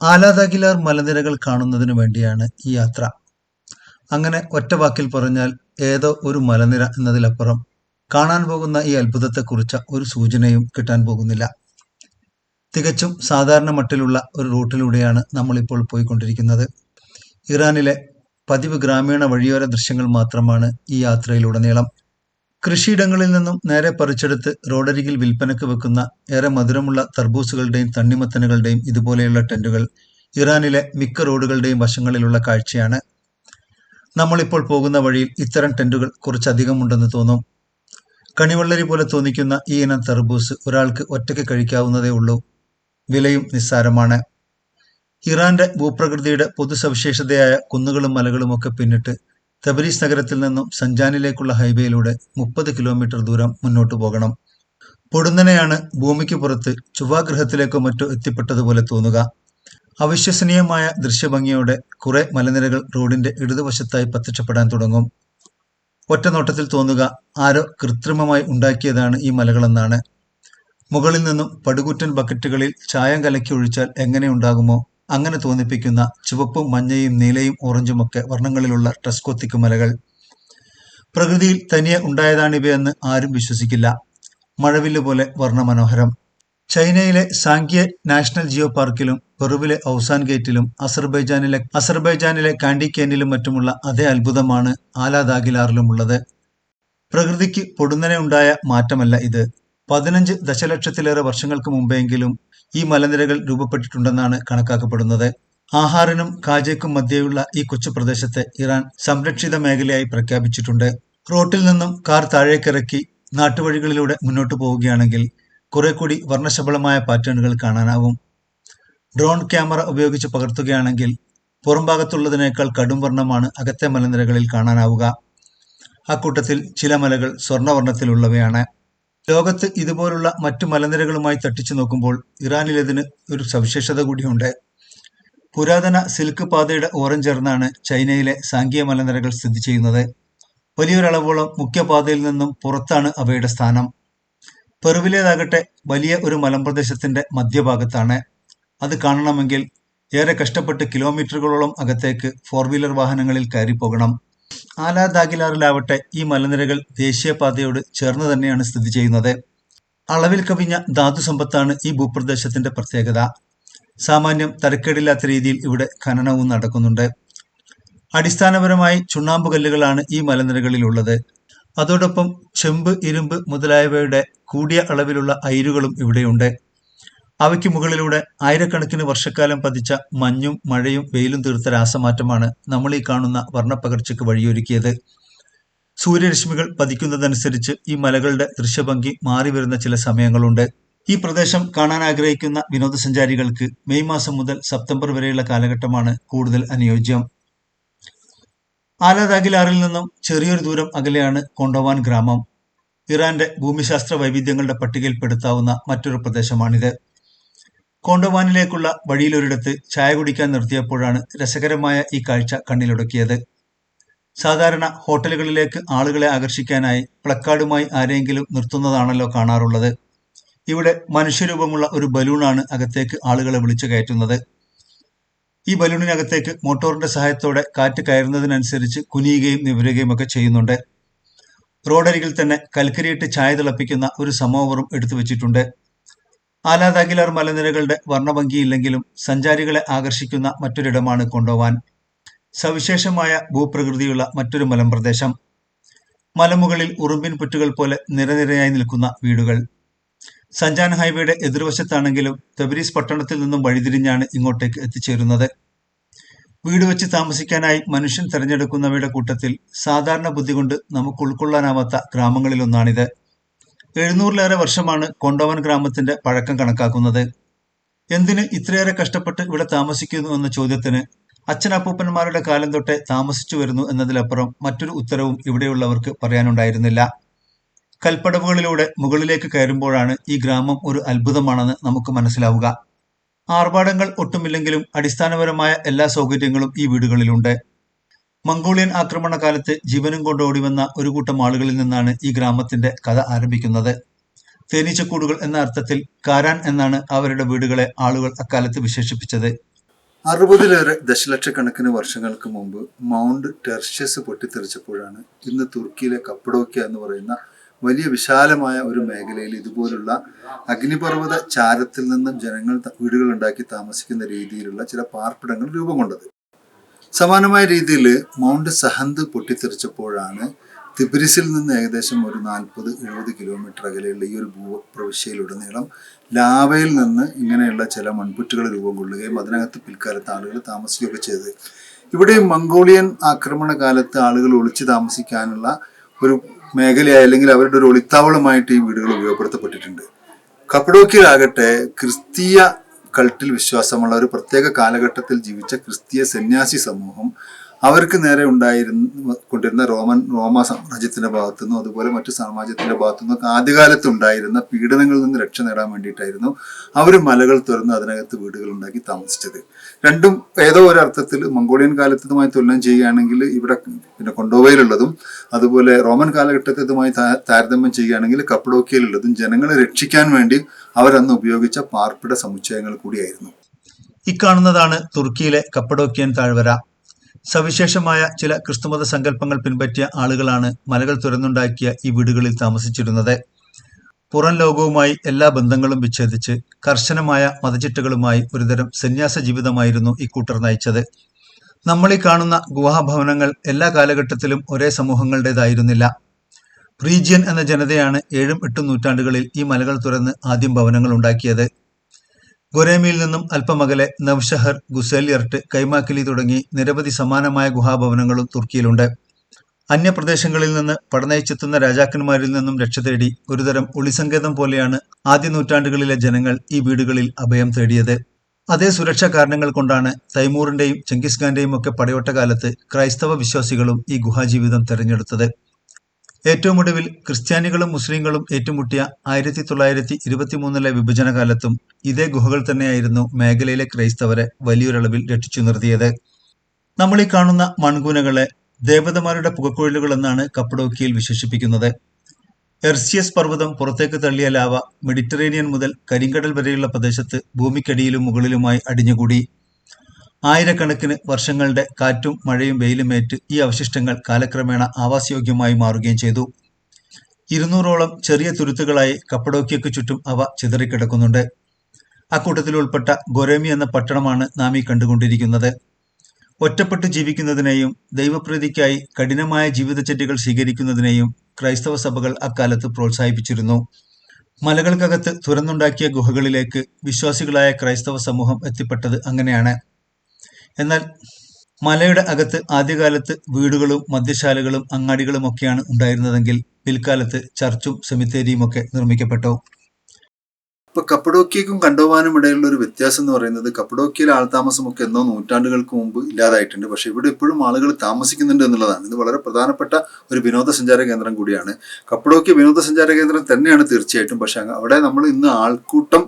ആലാതകിലാർ മലനിരകൾ കാണുന്നതിനു വേണ്ടിയാണ് ഈ യാത്ര. അങ്ങനെ ഒറ്റ വാക്കിൽ പറഞ്ഞാൽ ഏതോ ഒരു മലനിര എന്നതിലപ്പുറം കാണാൻ പോകുന്ന ഈ അത്ഭുതത്തെക്കുറിച്ച ഒരു സൂചനയും കിട്ടാൻ പോകുന്നില്ല. തികച്ചും സാധാരണ മട്ടിലുള്ള ഒരു റൂട്ടിലൂടെയാണ് നമ്മളിപ്പോൾ പോയിക്കൊണ്ടിരിക്കുന്നത്. ഇറാനിലെ പതിവ് ഗ്രാമീണ വഴിയോര ദൃശ്യങ്ങൾ മാത്രമാണ് ഈ യാത്രയിലുടനീളം. കൃഷിയിടങ്ങളിൽ നിന്നും നേരെ പറിച്ചെടുത്ത് റോഡരികിൽ വിൽപ്പനക്ക് വെക്കുന്ന ഏറെ മധുരമുള്ള തർബൂസുകളുടെയും തണ്ണിമത്തനുകളുടെയും ഇതുപോലെയുള്ള ടെന്റുകൾ ഇറാനിലെ മിക്ക റോഡുകളുടെയും വശങ്ങളിലുള്ള കാഴ്ചയാണ്. നമ്മളിപ്പോൾ പോകുന്ന വഴിയിൽ ഇത്തരം ടെന്റുകൾ കുറച്ചധികമുണ്ടെന്ന് തോന്നും. കണിവെള്ളരി പോലെ തോന്നിക്കുന്ന ഈ ഇനം തർബൂസ് ഒരാൾക്ക് ഒറ്റയ്ക്ക് കഴിക്കാവുന്നതേ ഉള്ളൂ. വിലയും നിസ്സാരമാണ്. ഇറാന്റെ ഭൂപ്രകൃതിയുടെ പൊതുസവിശേഷതയായ കുന്നുകളും മലകളും ഒക്കെ പിന്നിട്ട് തബരീസ് നഗരത്തിൽ നിന്നും സഞ്ചാനിലേക്കുള്ള ഹൈവേയിലൂടെ മുപ്പത് കിലോമീറ്റർ ദൂരം മുന്നോട്ടു പോകണം. പൊടുന്നനെയാണ് ഭൂമിക്ക് പുറത്ത് ചൊവ്വാഗ്രഹത്തിലേക്കോ മറ്റോ എത്തിപ്പെട്ടതുപോലെ തോന്നുക. അവിശ്വസനീയമായ ദൃശ്യഭംഗിയോടെ കുറെ മലനിരകൾ റോഡിന്റെ ഇടതുവശത്തായി പ്രത്യക്ഷപ്പെടാൻ തുടങ്ങും. ഒറ്റ നോട്ടത്തിൽ തോന്നുക ആരോ കൃത്രിമമായി ഉണ്ടാക്കിയതാണ് ഈ മലകളെന്നാണ്. മുകളിൽ നിന്നും പടുകുറ്റൻ ബക്കറ്റുകളിൽ ചായം കലക്കി ഒഴിച്ചാൽ എങ്ങനെ ഉണ്ടാകുമോ? അങ്ങനെ തോന്നിപ്പിക്കുന്ന ചുവപ്പും മഞ്ഞയും നീലയും ഓറഞ്ചുമൊക്കെ വർണങ്ങളിലുള്ള ടെസ്കോത്തിക് മലകൾ. പ്രകൃതിയിൽ തനിയെ ഉണ്ടായതാണിവയെന്ന് ആരും വിശ്വസിക്കില്ല. മഴവില്ല് പോലെ വർണമനോഹരം. ചൈനയിലെ സാങ്കിയ നാഷണൽ ജിയോ പാർക്കിലും പെറുവിലെ ഔസാൻ ഗേറ്റിലും അസർബൈജാനിലെ അസർബൈജാനിലെ കാൻഡിക്കേനിലും മറ്റുമുള്ള അതേ അത്ഭുതമാണ് ആലാദാഗിലാറിലുമുള്ളത് പ്രകൃതിക്ക് പൊടുന്നനെ ഉണ്ടായ മാറ്റമല്ല ഇത്. പതിനഞ്ച് ദശലക്ഷത്തിലേറെ വർഷങ്ങൾക്ക് മുമ്പെങ്കിലും ഈ മലനിരകൾ രൂപപ്പെട്ടിട്ടുണ്ടെന്നാണ് കണക്കാക്കപ്പെടുന്നത്. ആഹാറിനും കാജയ്ക്കും മധ്യേയുള്ള ഈ കൊച്ചു പ്രദേശത്തെ ഇറാൻ സംരക്ഷിത മേഖലയായി പ്രഖ്യാപിച്ചിട്ടുണ്ട്. റോട്ടിൽ നിന്നും കാർ താഴേക്കിറക്കി നാട്ടുവഴികളിലൂടെ മുന്നോട്ടു പോവുകയാണെങ്കിൽ കുറെ കൂടി വർണശബളമായ പാറ്റേണുകൾ കാണാനാവും. ഡ്രോൺ ക്യാമറ ഉപയോഗിച്ച് പകർത്തുകയാണെങ്കിൽ പുറംഭാഗത്തുള്ളതിനേക്കാൾ കടും വർണമാണ് അകത്തെ മലനിരകളിൽ കാണാനാവുക. അക്കൂട്ടത്തിൽ ചില മലകൾ സ്വർണവർണത്തിലുള്ളവയാണ്. ലോകത്ത് ഇതുപോലുള്ള മറ്റു മലനിരകളുമായി തട്ടിച്ചു നോക്കുമ്പോൾ ഇറാനിലേതിന് ഒരു സവിശേഷത കൂടിയുണ്ട്. പുരാതന സിൽക്ക് പാതയുടെ ഓരം ചേർന്നാണ് ചൈനയിലെ സാങ്കിയ മലനിരകൾ സ്ഥിതി ചെയ്യുന്നത്. വലിയൊരളവോളം മുഖ്യപാതയിൽ നിന്നും പുറത്താണ് അവയുടെ സ്ഥാനം. പെറുവിലേതാകട്ടെ വലിയ ഒരു മലമ്പ്രദേശത്തിന്റെ മധ്യഭാഗത്താണ്. അത് കാണണമെങ്കിൽ ഏറെ കഷ്ടപ്പെട്ട് കിലോമീറ്ററുകളോളം അകത്തേക്ക് ഫോർ വീലർ വാഹനങ്ങളിൽ കയറി പോകണം ആലാദാഗിലാറിലാവട്ടെ ഈ മലനിരകൾ ദേശീയപാതയോട് ചേർന്ന് തന്നെയാണ് സ്ഥിതി ചെയ്യുന്നത്. അളവിൽ കവിഞ്ഞ ധാതു സമ്പത്താണ് ഈ ഭൂപ്രദേശത്തിന്റെ പ്രത്യേകത. സാമാന്യം തരക്കേടില്ലാത്ത രീതിയിൽ ഇവിടെ ഖനനവും നടക്കുന്നുണ്ട്. അടിസ്ഥാനപരമായി ചുണ്ണാമ്പ് കല്ലുകളാണ് ഈ മലനിരകളിലുള്ളത്. അതോടൊപ്പം ചെമ്പ് ഇരുമ്പ് മുതലായവയുടെ കൂടിയ അളവിലുള്ള അയിരുകളും ഇവിടെയുണ്ട്. അവയ്ക്ക് മുകളിലൂടെ ആയിരക്കണക്കിന് വർഷക്കാലം പതിച്ച മഞ്ഞും മഴയും വെയിലും തീർത്ത രാസമാറ്റമാണ് നമ്മൾ ഈ കാണുന്ന വർണപ്പകർച്ചയ്ക്ക് വഴിയൊരുക്കിയത്. സൂര്യരശ്മികൾ പതിക്കുന്നതനുസരിച്ച് ഈ മലകളുടെ ദൃശ്യഭംഗി മാറി വരുന്ന ചില സമയങ്ങളുണ്ട്. ഈ പ്രദേശം കാണാൻ ആഗ്രഹിക്കുന്ന വിനോദസഞ്ചാരികൾക്ക് മെയ് മാസം മുതൽ സെപ്റ്റംബർ വരെയുള്ള കാലഘട്ടമാണ് കൂടുതൽ അനുയോജ്യം. ആലാദാഗിലാറിൽ നിന്നും ചെറിയൊരു ദൂരം അകലെയാണ് കൊണ്ടോവാൻ ഗ്രാമം. ഇറാന്റെ ഭൂമിശാസ്ത്ര വൈവിധ്യങ്ങളുടെ പട്ടികയിൽപ്പെടുത്താവുന്ന മറ്റൊരു പ്രദേശമാണിത്. കോണ്ടോവാനിലേക്കുള്ള വഴിയിലൊരിടത്ത് ചായ കുടിക്കാൻ നിർത്തിയപ്പോഴാണ് രസകരമായ ഈ കാഴ്ച കണ്ണിലൊടുക്കിയത്. സാധാരണ ഹോട്ടലുകളിലേക്ക് ആളുകളെ ആകർഷിക്കാനായി പ്ലക്കാർഡുമായി ആരെങ്കിലും നിർത്തുന്നതാണല്ലോ കാണാറുള്ളത്. ഇവിടെ മനുഷ്യരൂപമുള്ള ഒരു ബലൂണാണ് അകത്തേക്ക് ആളുകളെ വിളിച്ചു കയറ്റുന്നത്. ഈ ബലൂണിനകത്തേക്ക് മോട്ടോറിന്റെ സഹായത്തോടെ കാറ്റ് കയറുന്നതിനനുസരിച്ച് കുനിയുകയും നിവരുകയും ഒക്കെ ചെയ്യുന്നുണ്ട്. റോഡരികിൽ തന്നെ കൽക്കരിയിട്ട് ചായ തിളപ്പിക്കുന്ന ഒരു സമോവറും എടുത്തു വെച്ചിട്ടുണ്ട് ആലാദാഗിലാർ മലനിരകളുടെ വർണഭംഗിയില്ലെങ്കിലും സഞ്ചാരികളെ ആകർഷിക്കുന്ന മറ്റൊരിടമാണ് കൊണ്ടോവാൻ. സവിശേഷമായ ഭൂപ്രകൃതിയുള്ള മറ്റൊരു മലമ്പ്രദേശം. മലമുകളിൽ ഉറുമ്പിൻ പുറ്റുകൾ പോലെ നിരനിരയായി നിൽക്കുന്ന വീടുകൾ. സഞ്ചാൻ ഹൈവേയുടെ എതിർവശത്താണെങ്കിലും തബരീസ് പട്ടണത്തിൽ നിന്നും വഴിതിരിഞ്ഞാണ് ഇങ്ങോട്ടേക്ക് എത്തിച്ചേരുന്നത്. വീട് വെച്ച് താമസിക്കാനായി മനുഷ്യൻ തിരഞ്ഞെടുക്കുന്നവയുടെ കൂട്ടത്തിൽ സാധാരണ ബുദ്ധി കൊണ്ട് നമുക്ക് ഉൾക്കൊള്ളാനാവാത്ത ഗ്രാമങ്ങളിലൊന്നാണിത്. എഴുന്നൂറിലേറെ വർഷമാണ് കൊണ്ടോവൻ ഗ്രാമത്തിന്റെ പഴക്കം കണക്കാക്കുന്നത്. എന്തിന് ഇത്രയേറെ കഷ്ടപ്പെട്ട് ഇവിടെ താമസിക്കുന്നു എന്ന ചോദ്യത്തിന് അച്ഛനപ്പൂപ്പന്മാരുടെ കാലം തൊട്ടേ താമസിച്ചു വരുന്നു എന്നതിലപ്പുറം മറ്റൊരു ഉത്തരവും ഇവിടെയുള്ളവർക്ക് പറയാനുണ്ടായിരുന്നില്ല. കൽപ്പടവുകളിലൂടെ മുകളിലേക്ക് കയറുമ്പോഴാണ് ഈ ഗ്രാമം ഒരു അത്ഭുതമാണെന്ന് നമുക്ക് മനസ്സിലാവുക. ആർഭാടങ്ങൾ ഒട്ടുമില്ലെങ്കിലും അടിസ്ഥാനപരമായ എല്ലാ സൗകര്യങ്ങളും ഈ വീടുകളിലുണ്ട്. മംഗോളിയൻ ആക്രമണകാലത്ത് ജീവനും കൊണ്ട് ഓടിവന്ന ഒരു കൂട്ടം ആളുകളിൽ നിന്നാണ് ഈ ഗ്രാമത്തിന്റെ കഥ ആരംഭിക്കുന്നത്. തേനീച്ചക്കൂടുകൾ എന്ന അർത്ഥത്തിൽ കാരാൻ എന്നാണ് അവരുടെ വീടുകളെ ആളുകൾ അക്കാലത്ത് വിശേഷിപ്പിച്ചത്. അറുപതിലേറെ ദശലക്ഷക്കണക്കിന് വർഷങ്ങൾക്ക് മുമ്പ് മൗണ്ട് ടെർഷ്യസ് പൊട്ടിത്തെറിച്ചപ്പോഴാണ് ഇന്ന് തുർക്കിയിലെ കപ്പഡോക്യ എന്ന് പറയുന്ന വലിയ വിശാലമായ ഒരു മേഖലയിൽ ഇതുപോലുള്ള അഗ്നിപർവത ചാരത്തിൽ നിന്നും ജനങ്ങൾ വീടുകൾ ഉണ്ടാക്കി താമസിക്കുന്ന രീതിയിലുള്ള ചില പാർപ്പിടങ്ങൾ രൂപം കൊണ്ടത്. സമാനമായ രീതിയിൽ മൗണ്ട് സഹന്ത് പൊട്ടിത്തെറിച്ചപ്പോഴാണ് തിബ്രിസിൽ നിന്ന് ഏകദേശം ഒരു നാൽപ്പത് എഴുപത് കിലോമീറ്റർ അകലെയുള്ള ഈ ഒരു ഭൂപ്രവിശ്യയിലുടനീളം ലാവയിൽ നിന്ന് ഇങ്ങനെയുള്ള ചില മൺപുറ്റുകൾ രൂപം കൊള്ളുകയും അതിനകത്ത് പിൽക്കാലത്ത് ആളുകൾ താമസിക്കുകയൊക്കെ ചെയ്തത് ഇവിടെ മംഗോളിയൻ ആക്രമണ കാലത്ത് ആളുകൾ ഒളിച്ചു താമസിക്കാനുള്ള ഒരു മേഖലയായി അല്ലെങ്കിൽ അവരുടെ ഒരു ഒളിത്താവളമായിട്ട് ഈ വീടുകൾ ഉപയോഗപ്പെടുത്തപ്പെട്ടിട്ടുണ്ട്. കപ്പഡോക്കിയിലാകട്ടെ ക്രിസ്തീയ കൾട്ടിൽ വിശ്വാസമുള്ള ഒരു പ്രത്യേക കാലഘട്ടത്തിൽ ജീവിച്ച ക്രിസ്തീയ സന്യാസി സമൂഹം അവർക്ക് നേരെ ഉണ്ടായിരുന്ന കൊണ്ടിരുന്ന റോമൻ റോമ സാമ്രാജ്യത്തിന്റെ ഭാഗത്തു നിന്നും അതുപോലെ മറ്റു സാമ്രാജ്യത്തിന്റെ ഭാഗത്തു നിന്നൊക്കെ ആദ്യകാലത്ത് ഉണ്ടായിരുന്ന പീഡനങ്ങളിൽ നിന്ന് രക്ഷ നേടാൻ വേണ്ടിയിട്ടായിരുന്നു അവർ മലകൾ തുറന്ന് അതിനകത്ത് വീടുകൾ ഉണ്ടാക്കി താമസിച്ചത്. രണ്ടും ഏതോ ഒരു അർത്ഥത്തിൽ മംഗോളിയൻ കാലത്തതുമായി തുലനം ചെയ്യുകയാണെങ്കിൽ ഇവിടെ പിന്നെ കൊണ്ടോവയിലുള്ളതും അതുപോലെ റോമൻ കാലഘട്ടത്തതുമായി താരതമ്യം ചെയ്യുകയാണെങ്കിൽ കപ്പഡോക്കിയയിലുള്ളതും ജനങ്ങളെ രക്ഷിക്കാൻ വേണ്ടി അവരന്ന് ഉപയോഗിച്ച പാർപ്പിട സമുച്ചയങ്ങൾ കൂടിയായിരുന്നു. ഇക്കാണുന്നതാണ് തുർക്കിയിലെ കപ്പഡോക്കിയൻ താഴ്വര. സവിശേഷമായ ചില ക്രിസ്തുമത സങ്കല്പങ്ങൾ പിൻപറ്റിയ ആളുകളാണ് മലകൾ തുറന്നുണ്ടാക്കിയ ഈ വീടുകളിൽ താമസിച്ചിരുന്നത്. പുറം ലോകവുമായി എല്ലാ ബന്ധങ്ങളും വിച്ഛേദിച്ച് കർശനമായ മതചിട്ടകളുമായി ഒരുതരം സന്യാസ ജീവിതമായിരുന്നു ഇക്കൂട്ടർ നയിച്ചത്. നമ്മൾ ഈ കാണുന്ന ഗുഹാഭവനങ്ങൾ എല്ലാ കാലഘട്ടത്തിലും ഒരേ സമൂഹങ്ങളുടേതായിരുന്നില്ല. പ്രീജിയൻ എന്ന ജനതയാണ് ഏഴും എട്ടും നൂറ്റാണ്ടുകളിൽ ഈ മലകൾ തുറന്ന് ആദ്യം ഭവനങ്ങൾ ഉണ്ടാക്കിയത്. ഗൊരേമിയിൽ നിന്നും അല്പമകലെ നവ്ഷഹർ ഗുസേലിയർട്ട് കൈമാക്കിലി തുടങ്ങി നിരവധി സമാനമായ ഗുഹാഭവനങ്ങളും തുർക്കിയിലുണ്ട്. അന്യപ്രദേശങ്ങളിൽ നിന്ന് പടനയിച്ചെത്തുന്ന രാജാക്കന്മാരിൽ നിന്നും രക്ഷ തേടി ഒരുതരം ഒളിസങ്കേതം പോലെയാണ് ആദ്യ നൂറ്റാണ്ടുകളിലെ ജനങ്ങൾ ഈ വീടുകളിൽ അഭയം തേടിയത്. അതേ സുരക്ഷാ കാരണങ്ങൾ കൊണ്ടാണ് തൈമൂറിന്റെയും ചെങ്കിസ് ഖാന്റെയും ഒക്കെ പടയോട്ട കാലത്ത് ക്രൈസ്തവ വിശ്വാസികളും ഈ ഗുഹാജീവിതം തെരഞ്ഞെടുത്തത്. ഏറ്റവും ഒടുവിൽ ക്രിസ്ത്യാനികളും മുസ്ലിങ്ങളും ഏറ്റുമുട്ടിയ ആയിരത്തി തൊള്ളായിരത്തി ഇരുപത്തിമൂന്നിലെ വിഭജന കാലത്തും ഇതേ ഗുഹകൾ തന്നെയായിരുന്നു മേഖലയിലെ ക്രൈസ്തവരെ വലിയൊരളവിൽ രക്ഷിച്ചു നിർത്തിയത്. നമ്മൾ ഈ കാണുന്ന മൺകൂനകളെ ദേവതമാരുടെ പുകക്കുഴലുകൾ എന്നാണ് കപ്പഡോക്കിയിൽ വിശേഷിപ്പിക്കുന്നത്. എർസിയസ് പർവതം പുറത്തേക്ക് തള്ളിയ ലാവ മെഡിറ്ററേനിയൻ മുതൽ കരിങ്കടൽ വരെയുള്ള പ്രദേശത്ത് ഭൂമിക്കടിയിലും മുകളിലുമായി അടിഞ്ഞുകൂടി. ആയിരക്കണക്കിന് വർഷങ്ങളുടെ കാറ്റും മഴയും വെയിലുമേറ്റ് ഈ അവശിഷ്ടങ്ങൾ കാലക്രമേണ ആവാസയോഗ്യമായി മാറുകയും ചെയ്തു. ഇരുന്നൂറോളം ചെറിയ തുരുത്തുകളായി കപ്പഡോക്കിയക്ക് ചുറ്റും അവ ചിതറിക്കിടക്കുന്നുണ്ട്. അക്കൂട്ടത്തിൽ ഉൾപ്പെട്ട ഗൊരേമി എന്ന പട്ടണമാണ് നാം ഈ കണ്ടുകൊണ്ടിരിക്കുന്നത്. ഒറ്റപ്പെട്ട് ജീവിക്കുന്നതിനെയും ദൈവപ്രീതിക്കായി കഠിനമായ ജീവിതചര്യകൾ സ്വീകരിക്കുന്നതിനെയും ക്രൈസ്തവ സഭകൾ അക്കാലത്ത് പ്രോത്സാഹിപ്പിച്ചിരുന്നു. മലകൾക്കകത്ത് തുറന്നുണ്ടാക്കിയ ഗുഹകളിലേക്ക് വിശ്വാസികളായ ക്രൈസ്തവ സമൂഹം എത്തിപ്പെട്ടത് അങ്ങനെയാണ്. എന്നാൽ മലയുടെ അകത്ത് ആദ്യകാലത്ത് വീടുകളും മദ്യശാലകളും അങ്ങാടികളും ഒക്കെയാണ് ഉണ്ടായിരുന്നതെങ്കിൽ പിൽക്കാലത്ത് ചർച്ചും സെമിത്തേരിയും ഒക്കെ നിർമ്മിക്കപ്പെട്ടു? ഇപ്പൊ കപ്പഡോക്കിയക്കും കണ്ടോവാനും ഇടയിലുള്ള ഒരു വ്യത്യാസം എന്ന് പറയുന്നത് കപ്പഡോക്കിയയിലെ ആൾതാമസമൊക്കെ എന്നോ നൂറ്റാണ്ടുകൾക്ക് മുമ്പ് ഇല്ലാതായിട്ടുണ്ട്. പക്ഷെ ഇവിടെ ഇപ്പോഴും ആളുകൾ താമസിക്കുന്നുണ്ട് എന്നുള്ളതാണ്. ഇത് വളരെ പ്രധാനപ്പെട്ട ഒരു വിനോദസഞ്ചാര കേന്ദ്രം കൂടിയാണ്. കപ്പഡോക്കിയ വിനോദസഞ്ചാര കേന്ദ്രം തന്നെയാണ് തീർച്ചയായിട്ടും. പക്ഷെ അവിടെ നമ്മൾ ഇന്ന് ആൾക്കൂട്ടം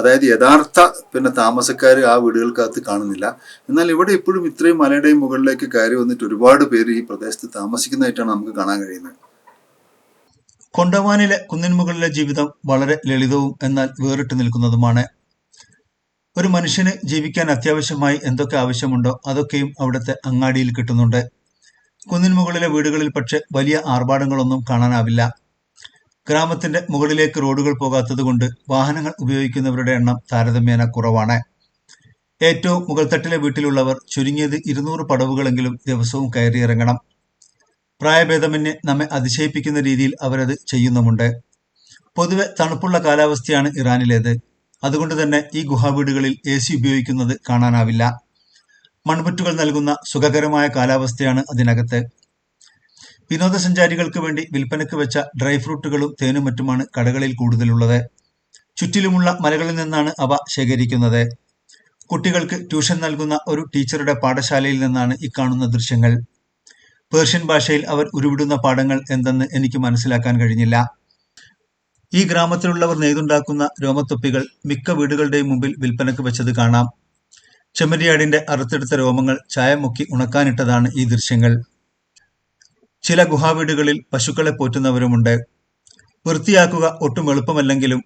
അതായത് യഥാർത്ഥ പിന്നെ താമസക്കാർ ആ വീടുകൾക്കകത്ത് കാണുന്നില്ല. എന്നാൽ ഇവിടെ ഇപ്പോഴും ഇത്രയും മലയുടെയും മുകളിലേക്ക് കയറി വന്നിട്ട് ഒരുപാട് പേര് ഈ പ്രദേശത്ത് താമസിക്കുന്നതായിട്ടാണ് നമുക്ക് കാണാൻ കഴിയുന്നത്. കൊണ്ടവാനിലെ കുന്നിൻമുകളിലെ ജീവിതം വളരെ ലളിതവും എന്നാൽ വേറിട്ട് നിൽക്കുന്നതുമാണ്. ഒരു മനുഷ്യന് ജീവിക്കാൻ അത്യാവശ്യമായി എന്തൊക്കെ ആവശ്യമുണ്ടോ അതൊക്കെയും അവിടുത്തെ അങ്ങാടിയിൽ കിട്ടുന്നുണ്ട്. കുന്നിൻമുകളിലെ വീടുകളിൽ പക്ഷെ വലിയ ആർഭാടങ്ങളൊന്നും കാണാനാവില്ല. ഗ്രാമത്തിന്റെ മുകളിലേക്ക് റോഡുകൾ പോകാത്തതുകൊണ്ട് വാഹനങ്ങൾ ഉപയോഗിക്കുന്നവരുടെ എണ്ണം താരതമ്യേന കുറവാണ്. ഏറ്റവും മുകൾത്തട്ടിലെ വീട്ടിലുള്ളവർ ചുരുങ്ങിയത് ഇരുന്നൂറ് പടവുകളെങ്കിലും ദിവസവും കയറിയിറങ്ങണം. പ്രായഭേദമന്യേ നമ്മെ അതിശയിപ്പിക്കുന്ന രീതിയിൽ അവരത് ചെയ്യുന്നുമുണ്ട്. പൊതുവെ തണുപ്പുള്ള കാലാവസ്ഥയാണ് ഇറാനിലേത്. അതുകൊണ്ട് തന്നെ ഈ ഗുഹാവീടുകളിൽ എ സി ഉപയോഗിക്കുന്നത് കാണാനാവില്ല. മൺപുറ്റുകൾ നൽകുന്ന സുഖകരമായ കാലാവസ്ഥയാണ് അതിനകത്ത്. വിനോദസഞ്ചാരികൾക്ക് വേണ്ടി വിൽപ്പനയ്ക്ക് വെച്ച ഡ്രൈ ഫ്രൂട്ടുകളും തേനും മറ്റുമാണ് കടകളിൽ കൂടുതലുള്ളത്. ചുറ്റിലുമുള്ള മലകളിൽ നിന്നാണ് അവ ശേഖരിക്കുന്നത്. കുട്ടികൾക്ക് ട്യൂഷൻ നൽകുന്ന ഒരു ടീച്ചറുടെ പാഠശാലയിൽ നിന്നാണ് ഈ കാണുന്ന ദൃശ്യങ്ങൾ. പേർഷ്യൻ ഭാഷയിൽ അവർ ഉരുവിടുന്ന പാഠങ്ങൾ എന്തെന്ന് എനിക്ക് മനസ്സിലാക്കാൻ കഴിഞ്ഞില്ല. ഈ ഗ്രാമത്തിലുള്ളവർ നെയ്തുണ്ടാക്കുന്ന രോമത്തൊപ്പികൾ മിക്ക വീടുകളുടെയും മുമ്പിൽ വിൽപ്പനക്ക് വെച്ചത് കാണാം. ചെമ്മരിയാടിന്റെ അറുത്തെടുത്ത രോമങ്ങൾ ചായം മുക്കി ഉണക്കാനിട്ടതാണ് ഈ ദൃശ്യങ്ങൾ. ചില ഗുഹാവീടുകളിൽ പശുക്കളെ പോറ്റുന്നവരുമുണ്ട്. വൃത്തിയാക്കുക ഒട്ടും എളുപ്പമല്ലെങ്കിലും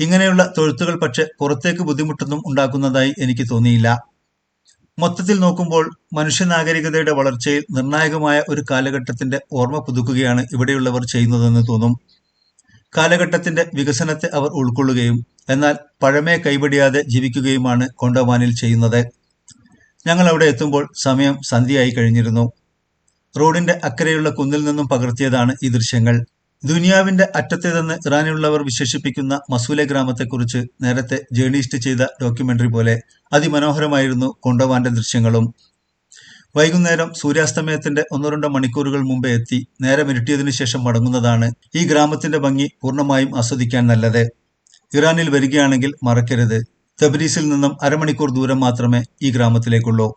ഇങ്ങനെയുള്ള തൊഴുത്തുകൾ പക്ഷെ പുറത്തേക്ക് ബുദ്ധിമുട്ടൊന്നും ഉണ്ടാക്കുന്നതായി എനിക്ക് തോന്നിയില്ല. മൊത്തത്തിൽ നോക്കുമ്പോൾ മനുഷ്യ നാഗരികതയുടെ വളർച്ചയിൽ നിർണായകമായ ഒരു കാലഘട്ടത്തിന്റെ ഓർമ്മ പുതുക്കുകയാണ് ഇവിടെയുള്ളവർ ചെയ്യുന്നതെന്ന് തോന്നും. കാലഘട്ടത്തിന്റെ വികസനത്തെ അവർ ഉൾക്കൊള്ളുകയും എന്നാൽ പഴമയെ കൈപിടിയാതെ ജീവിക്കുകയുമാണ് കൊണ്ടോമാനിൽ ചെയ്യുന്നത്. ഞങ്ങൾ അവിടെ എത്തുമ്പോൾ സമയം സന്ധ്യയായി കഴിഞ്ഞിരുന്നു. റോഡിന്റെ അക്കരെയുള്ള കുന്നിൽ നിന്നും പകർത്തിയതാണ് ഈ ദൃശ്യങ്ങൾ. ദുനിയാവിന്റെ അറ്റത്തേതെന്ന് ഇറാനിലുള്ളവർ വിശേഷിപ്പിക്കുന്ന മസൂലെ ഗ്രാമത്തെക്കുറിച്ച് നേരത്തെ ജേർണലിസ്റ്റ് ചെയ്ത ഡോക്യുമെന്ററി പോലെ അതിമനോഹരമായിരുന്നു കൊണ്ടോവാന്റെ ദൃശ്യങ്ങളും. വൈകുന്നേരം സൂര്യാസ്തമയത്തിന്റെ ഒന്നോ രണ്ടോ മണിക്കൂറുകൾ മുമ്പേ എത്തി നേരം ഇരുട്ടിയതിനു ശേഷം മടങ്ങുന്നതാണ് ഈ ഗ്രാമത്തിന്റെ ഭംഗി പൂർണമായും ആസ്വദിക്കാൻ നല്ലത്. ഇറാനിൽ വരികയാണെങ്കിൽ മറക്കരുത്. തബരീസിൽ നിന്നും അരമണിക്കൂർ ദൂരം മാത്രമേ ഈ ഗ്രാമത്തിലേക്കുള്ളൂ.